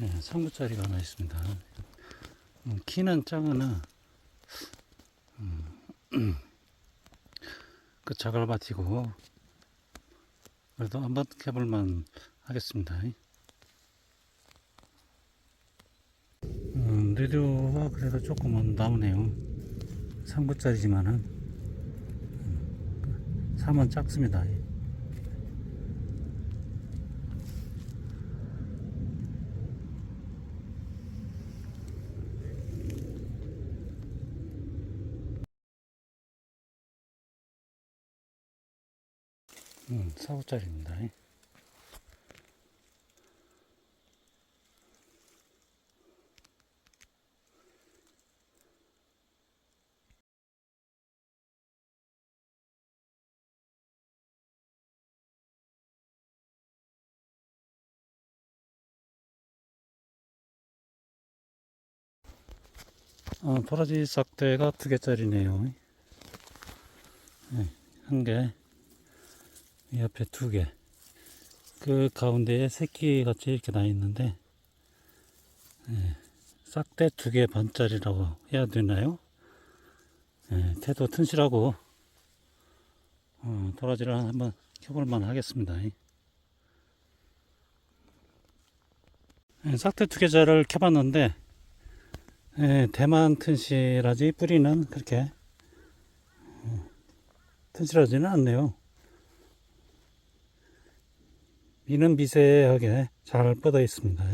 네, 3구짜리가 하나 있습니다. 음, 키는 작으나 음, 그 자갈밭이고 그래도 한번 해볼만 하겠습니다. 음, 느류가 그래도 조금은 나오네요. 3구짜리지만은 음, 3은 작습니다. 음, 4구짜리입니다. 어, 도라지 싹대가 두 개짜리네요. 네, 한 개, 이 옆에 두 개. 그 가운데에 새끼 같이 이렇게 나 있는데, 네, 싹대 두 개 반짜리라고 해야 되나요? 네, 태도 튼실하고, 어, 도라지를 한번 켜볼만 하겠습니다. 네, 싹대 두 개짜리를 켜봤는데, 예, 대만 튼실하지 뿌리는 그렇게 어, 튼실하지는 않네요. 미는 미세하게 잘 뻗어 있습니다.